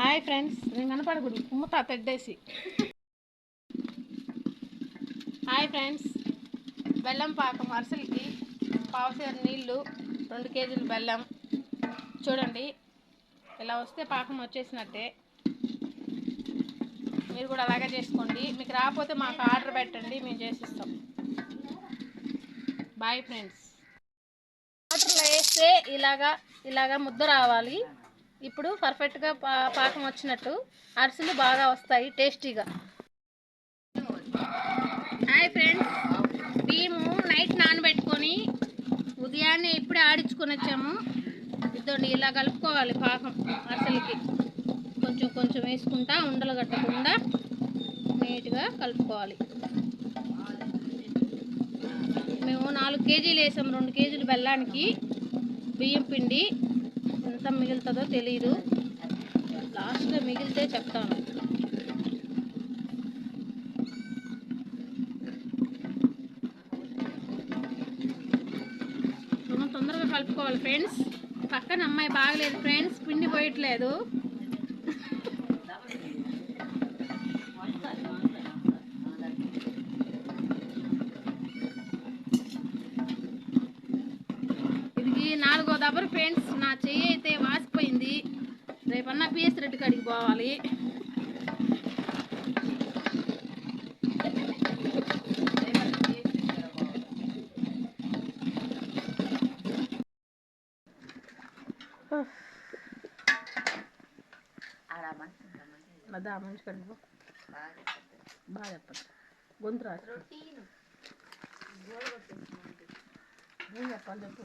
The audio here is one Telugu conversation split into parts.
హాయ్ ఫ్రెండ్స్ నేను కనపడకూడదు కుమ్ముతా తెడ్డేసి. హాయ్ ఫ్రెండ్స్ బెల్లం పాకం అరిసెలకి పావుసేరు నీళ్ళు రెండు కేజీలు బెల్లం. చూడండి ఇలా వస్తే పాకం వచ్చేసినట్టే. మీరు కూడా అలాగే చేసుకోండి. మీకు రాకపోతే మాకు ఆర్డర్ పెట్టండి మేము చేసిస్తాం. Boy friends. వాటర్లో వేస్తే ఇలాగా ఇలాగా ముద్ద రావాలి. ఇప్పుడు పర్ఫెక్ట్గా పా పాకం వచ్చినట్టు అరిసెలు బాగా వస్తాయి టేస్టీగా. హాయ్ ఫ్రెండ్స్ బియ్యము నైట్ నానబెట్టుకొని ఉదయాన్నే ఇప్పుడే ఆడించుకొని వచ్చాము. ఇద్దరు ఇలా కలుపుకోవాలి పాకం అరిసెలకి. కొంచెం కొంచెం వేసుకుంటా ఉండలు కట్టకుండా నీట్గా కలుపుకోవాలి. మేము నాలుగు కేజీలు వేసాం రెండు కేజీలు బెల్లానికి బియ్యం పిండి. ఎంత మిగులుతుందో తెలియదు లాస్ట్లో మిగిలితే చెప్తాను. తొందరగా కలుపుకోవాలి ఫ్రెండ్స్. పక్కన అమ్మాయి బాగలేదు ఫ్రెండ్స్ పిండి పోయట్లేదు. ఇది నాలుగో దబరు ఫ్రెండ్స్ నా చెయ్యి రేపన్నా పిఎస్ రెడ్డి కాడికి పోవాలి. అదా మంచి కడుపు బాగా చెప్పండి. గొంతు రాదు ఏం చెప్పాలి చెప్పు.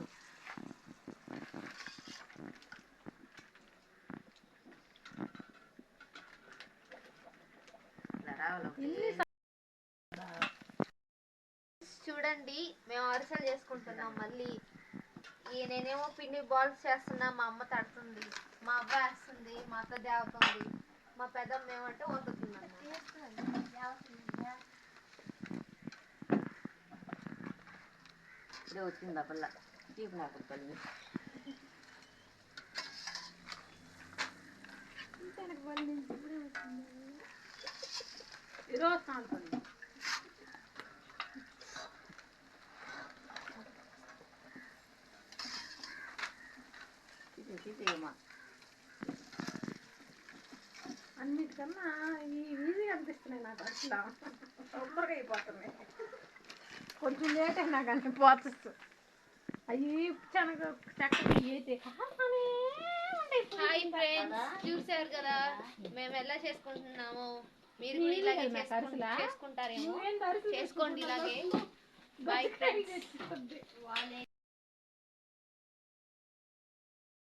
చూడండి మేము అరిసెలు చేసుకుంటున్నాం మళ్ళీ. ఈ నేనేమో పిండి బాల్స్ చేస్తున్నా మా అమ్మ తడుతుంది మా అవ్వ వేస్తుంది మా అత్త దేవతుంది మా పెద్దమ్మ ఏమంటే వండుతుంది ఇప్పుడే వచ్చింది తీపి నాకు తల్లి. ఈరోజు సాయంత్రం తీసే తీసేయమ్మా అన్నిటికన్నా ఈ ఈజీగా అనిపిస్తున్నాయి నాకు అట్లా తొందరగా అయిపోతున్నాయి. కొంచెం లేట్ అయినా కానీ ప్రాసెస్ అవి చనగ చక్కగా అయితే చూసారు కదా? మేము ఎలా చేసుకుంటున్నాము? మీరు కూడా ఇలాగే? చేసుకుంటారేమో చేసుకోండి ఇలాగే గట్టిగా ఫ్రెండ్స్.